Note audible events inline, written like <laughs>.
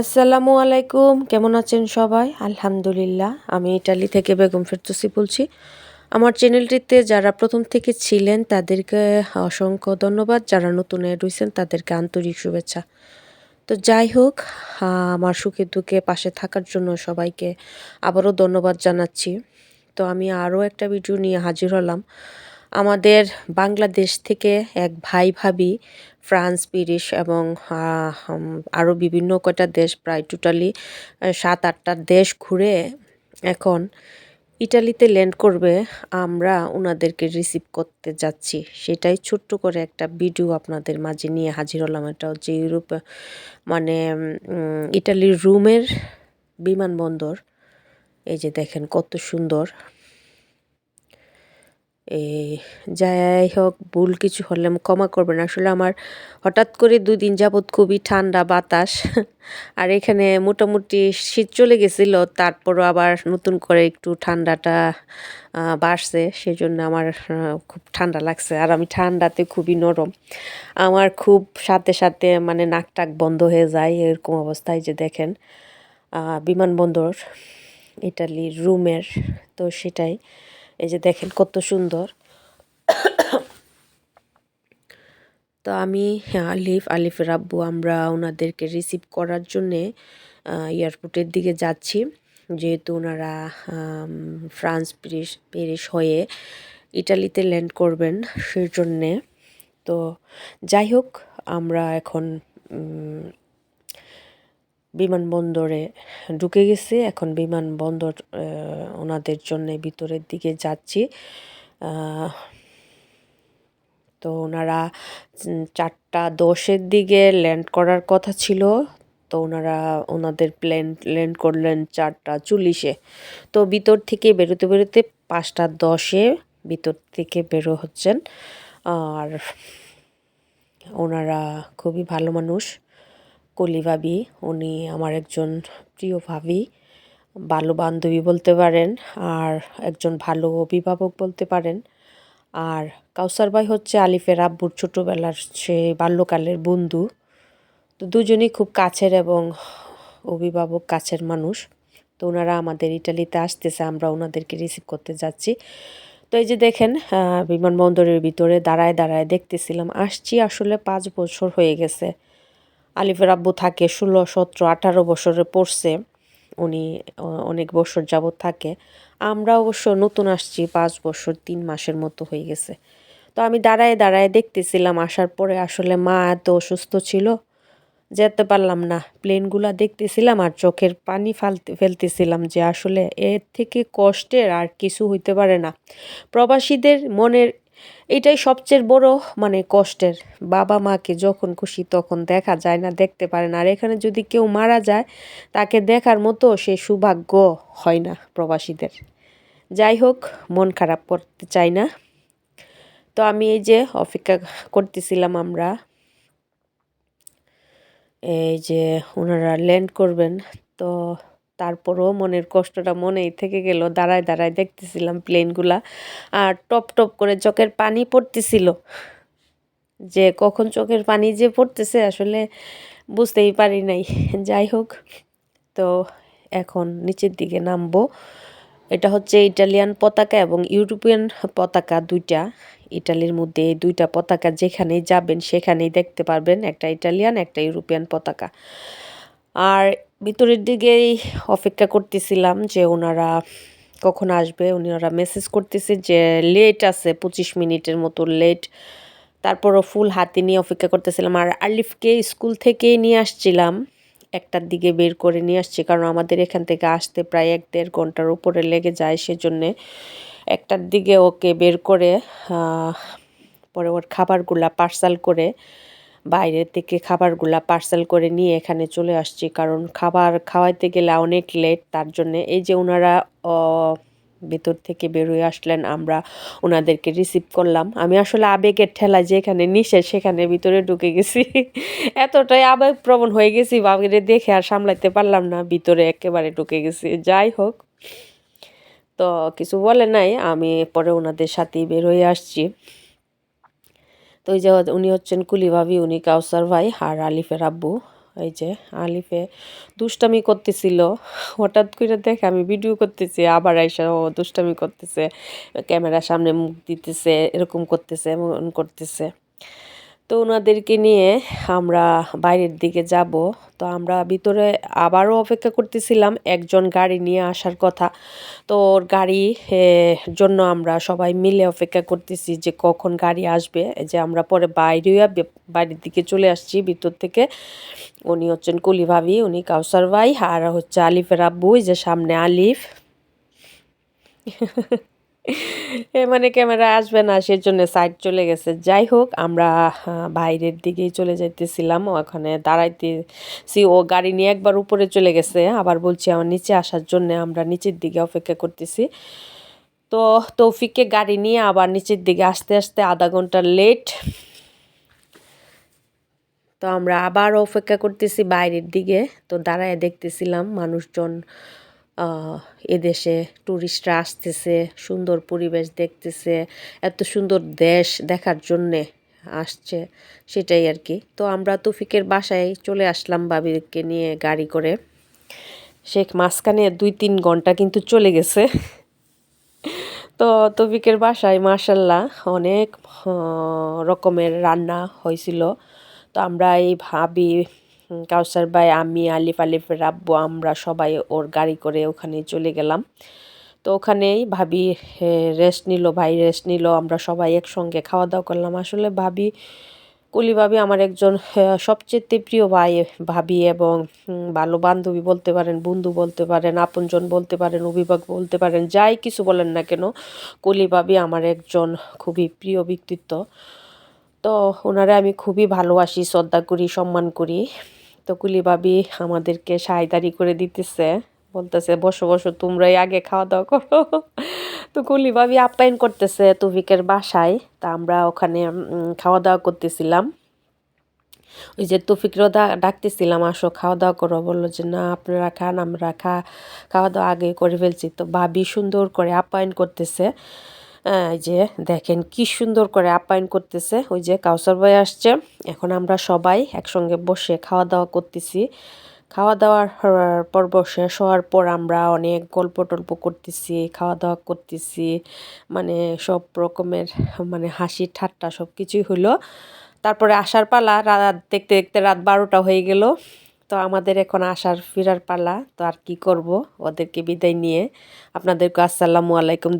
আসসালামু আলাইকুম। কেমন আছেন সবাই? আলহামদুলিল্লাহ, আমি ইটালি থেকে বেগম ফেরদৌসি বলছি। আমার চ্যানেলটিতে যারা প্রথম থেকে ছিলেন, তাদেরকে অসংখ্য ধন্যবাদ। যারা নতুন এড হয়েছেন তাদেরকে আন্তরিক শুভেচ্ছা। তো যাই হোক আমার সুখে দুঃখে পাশে থাকার জন্য সবাইকে আবারও ধন্যবাদ জানাচ্ছি। তো আমি আরও একটা ভিডিও নিয়ে হাজির হলাম। আমাদের বাংলাদেশ থেকে এক ভাই ভাবি, ফ্রান্স পিরিশ এবং আরও বিভিন্ন কয়টা দেশ, প্রায় টোটালি সাত আটটা দেশ ঘুরে এখন ইটালিতে ল্যান্ড করবে, আমরা ওনাদেরকে রিসিভ করতে যাচ্ছি। সেটাই ছোট্ট করে একটা ভিডিও আপনাদের মাঝে নিয়ে হাজির হলাম। এটা হচ্ছে ইউরোপ মানে ইটালির রুমের বিমানবন্দর। এই যে দেখেন কত সুন্দর। যাই হোক ভুল কিছু হলে ক্ষমা করবেন। আসলে আমার হঠাৎ করে দুদিন যাবৎ খুবই ঠান্ডা বাতাস। <laughs> আর এখানে মোটামুটি শীত চলে গেছিল, তারপরও আবার নতুন করে একটু ঠান্ডাটা বাড়ছে। সেই জন্য আমার খুব ঠান্ডা লাগছে। আর আমি ঠান্ডাতে খুবই নরম। আমার খুব সাথে সাথে মানে নাক টাক বন্ধ হয়ে যায় এরকম অবস্থায় যে দেখেন বিমানবন্দর, ইটালির রুমের, তো সেটাই। এই যে দেখেন কত সুন্দর। তো আমি আলিফ আলিফের আব্বু আমরা ওনাদেরকে রিসিভ করার জন্যে এয়ারপোর্টের দিকে যাচ্ছি। যেহেতু ওনারা ফ্রান্স প্যারিস প্যারিস হয়ে ইটালিতে ল্যান্ড করবেন সেই জন্যে তো যাই হোক, আমরা এখন বিমানবন্দরে ঢুকে গেছি। এখন বিমানবন্দর ওনাদের জন্য ভিতরের দিকে যাচ্ছি। তো ওনারা চারটা দশের দিকে ল্যান্ড করার কথা ছিল। তো ওনারা, ওনাদের প্লেন ল্যান্ড করলেন চারটা চল্লিশে। তো ভিতর থেকে বেরোতে বেরোতে পাঁচটা দশে ভিতর থেকে বেরো হচ্ছেন। আর ওনারা খুবই ভালো মানুষ। কলি ভাবি, উনি আমার একজন প্রিয় ভাবি, ভালো বান্ধবী বলতে পারেন, আর একজন ভালো অভিভাবক বলতে পারেন। আর কাউসার ভাই হচ্ছে আলিফের আব্বুর ছোটোবেলার সে বাল্যকালের বন্ধু। তো দুজনই খুব কাছের এবং অভিভাবক কাছের মানুষ। তো ওনারা আমাদের ইটালিতে আসতেছে, আমরা ওনাদেরকে রিসিভ করতে যাচ্ছি। তো এই যে দেখেন বিমানবন্দরের ভিতরে দাঁড়ায় দাঁড়ায় দেখতেছিলাম, আসছি আসলে পাঁচ বছর হয়ে গেছে। আলিফের আব্বু থাকে, ষোলো, সতেরো, আঠারো বছরে পড়ছে। উনি অনেক বছর যাবৎ থাকে। আমরা অবশ্য নতুন আসছি, পাঁচ বছর, তিন মাসের মতো হয়ে গেছে। তো আমি দাঁড়ায় দাঁড়ায় দেখতেছিলাম, আসার পরে আসলে মা এত অসুস্থ ছিল, যেতে পারলাম না। প্লেনগুলা দেখতেছিলাম আর চোখের পানি ফালতে, ফেলতেছিলাম যে আসলে এর থেকে কষ্টের আর কিছু হইতে পারে না। প্রবাসীদের মনের এটাই সবচেয়ে বড় মানে কষ্টের। বাবা মাকে যখন খুশি তখন দেখা যায় না, দেখতে পারে না। আর এখানে যদি কেউ মারা যায়, তাকে দেখার মতো সে সৌভাগ্য হয় না প্রবাসীদের। যাই হোক, মন খারাপ করতে চাই না। তো আমি এই যে অপেক্ষা করতেছিলাম আমরা, এই যে ওনারা ল্যান্ড করবেন, তো তারপরও মনের কষ্টটা মনেই থেকে গেল। দাঁড়ায় দাঁড়ায় দেখতেছিলাম প্লেনগুলা আর টপ টপ করে চোখের পানি পড়তেছিল। যে কখন চোখের পানি যে পড়তেছে আসলে বুঝতেই পারি নাই। যাই হোক, তো এখন নিচের দিকে নামবো। এটা হচ্ছে ইটালিয়ান পতাকা এবং ইউরোপিয়ান পতাকা দুইটা। ইটালির মধ্যে এই দুইটা পতাকা যেখানেই যাবেন সেখানেই দেখতে পারবেন, একটা ইটালিয়ান, একটা ইউরোপিয়ান পতাকা। আর ভিতরের দিকেই অপেক্ষা করতেছিলাম যে ওনারা কখন আসবে। ওনারা মেসেজ করতেছে যে লেট আছে, পঁচিশ মিনিটের মতো লেট তারপরও ফুল হাতে নিয়ে অপেক্ষা করতেছিলাম। আর আলিফকে স্কুল থেকেই নিয়ে আসছিলাম। একটার দিকে বের করে নিয়ে আসছি, কারণ আমাদের এখান থেকে আসতে প্রায় এক দেড় ঘণ্টার উপরে লেগে যায় সেজন্যে। একটার দিকে ওকে বের করে পরে ওর খাবারগুলা পার্সাল করে বাইরের থেকে খাবারগুলা পার্সেল করে নিয়ে এখানে চলে আসছি। কারণ খাবার খাওয়াইতে গেলে অনেক লেট তার জন্যে এই যে ওনারা ভেতর থেকে বেরোয় আসলেন, আমরা ওনাদেরকে রিসিভ করলাম। আমি আসলে আবেগের ঠেলা যেখানে নিষেধ সেখানে ভিতরে ঢুকে গেছি। এতটাই আবেগপ্রবণ হয়ে গেছি বাবাকে দেখে আর সামলাইতে পারলাম না, ভিতরে একেবারে ঢুকে গেছি। যাই হোক, তো কিছু বলে নাই, আমি পরে ওনাদের সাথেই বের হয়ে আসছি। তো এই যে উনি হচ্ছেন কুলি ভাবি, উনি কাউসার ভাই আর আলিফের আব্বু। এই যে আলিফে দুষ্টামি করতেছিল। হঠাৎ করে দেখে আমি ভিডিও করতেছি, আবার আইসা ও দুষ্টামি করতেছে, ক্যামেরার সামনে মুখ দিতেছে, এরকম করতেছে, এমন করতেছে। তো ওনাদেরকে নিয়ে আমরা বাইরের দিকে যাব। তো আমরা ভিতরে আবারও অপেক্ষা করতেছিলাম একজন গাড়ি নিয়ে আসার কথা। তো ওর গাড়ি জন্য আমরা সবাই মিলে অপেক্ষা করতেছি যে কখন গাড়ি আসবে। যে আমরা পরে বাইরেও বাড়ির দিকে চলে আসছি ভিতর থেকে। উনি হচ্ছেন কুলি ভাবি, উনি কাউসার ভাই, আর হচ্ছে আলিফের আব্বু যে সামনে আলিফ। <laughs> মানে ক্যামেরা আসবে না, সেজন্য সাইড চলে গেছে। যাই হোক আমরা বাইরের দিকেই চলে যাইতেছিলাম ওখানে দাঁড়াইতেছি। ও গাড়ি নিয়ে একবার উপরে চলে গেছে, আবার বলছি আমার নিচে আসার জন্য আমরা নিচের দিকে অপেক্ষা করতেছি। তো তৌফিককে গাড়ি নিয়ে আবার নিচের দিকে আসতে আসতে আধা ঘণ্টা লেট তো আমরা আবার অপেক্ষা করতেছি বাইরের দিকে। তো দাঁড়ায় দেখতেছিলাম মানুষজন এদেশে ট্যুরিস্টরা আসতেছে, সুন্দর পরিবেশ দেখতেছে, এত সুন্দর দেশ দেখার জন্যে আসছে, সেটাই আর কি। তো আমরা তৌফিকের বাসায় চলে আসলাম বাবিকে নিয়ে গাড়ি করে। শেখ মাঝখানে দুই তিন ঘণ্টা কিন্তু চলে গেছে। <laughs> তো তৌফিকের বাসায় মার্শাল্লাহ অনেক রকমের রান্না হয়েছিল। তো আমরা এই ভাবি কাউসার ভাই, আমি, আলিফ আলিফের রাব্বু, আমরা সবাই ওর গাড়ি করে ওখানে চলে গেলাম। তো ওখানেই ভাবি রেস্ট নিল, ভাই রেস্ট নিল, আমরা সবাই একসঙ্গে খাওয়া দাওয়া করলাম। আসলে ভাবি, কুলি ভাবি আমার একজন সবচেয়ে প্রিয় ভাই ভাবি এবং ভালো বান্ধবী বলতে পারেন, বন্ধু বলতে পারেন, আপনজন বলতে পারেন, অভিভাবক বলতে পারেন, যাই কিছু বলেন না কেন, কুলি ভাবি আমার একজন খুবই প্রিয় ব্যক্তিত্ব। তো ওনারা আমি খুবই ভালোবাসি, শ্রদ্ধা করি, সম্মান করি। তো কুলি ভাবি আমাদেরকে সায়দারি করে দিতেছে। বলতেছে, বসো বসো, তোমরাই আগে খাওয়া দাওয়া করো। তো কুলি ভাবি আপ্যায়ন করতেছে তুফিকের বাসায়। তা আমরা ওখানে খাওয়া দাওয়া করতেছিলাম। ওই যে তুফিকরও ডাকতেছিলাম, আসো খাওয়া দাওয়া করো। বলল যে, না, আপনারা খান, আমরা খা খাওয়া দাওয়া আগে করে ফেলছি। তো ভাবি সুন্দর করে আপ্যায়ন করতেছে। যে দেখেন কি সুন্দর করে আপ্যায়ন করতেছে। ওই যে কাউসার ভাই আসছে। এখন আমরা সবাই একসঙ্গে বসে খাওয়া দাওয়া করতেছি। খাওয়া দাওয়ার পর্ব শেষ হওয়ার পর আমরা অনেক গল্প টল্প করতেছি খাওয়া দাওয়া করতেছি। মানে সব রকমের মানে হাসি ঠাট্টা সব কিছুই হলো। তারপরে আসার পালা, রাত দেখতে দেখতে রাত বারোটা হয়ে গেল। তো আমাদের এখন আসার, ফিরার পালা। তো আর কি করব? ওদেরকে বিদায় নিয়ে। আপনাদেরকে আসসালামু আলাইকুম।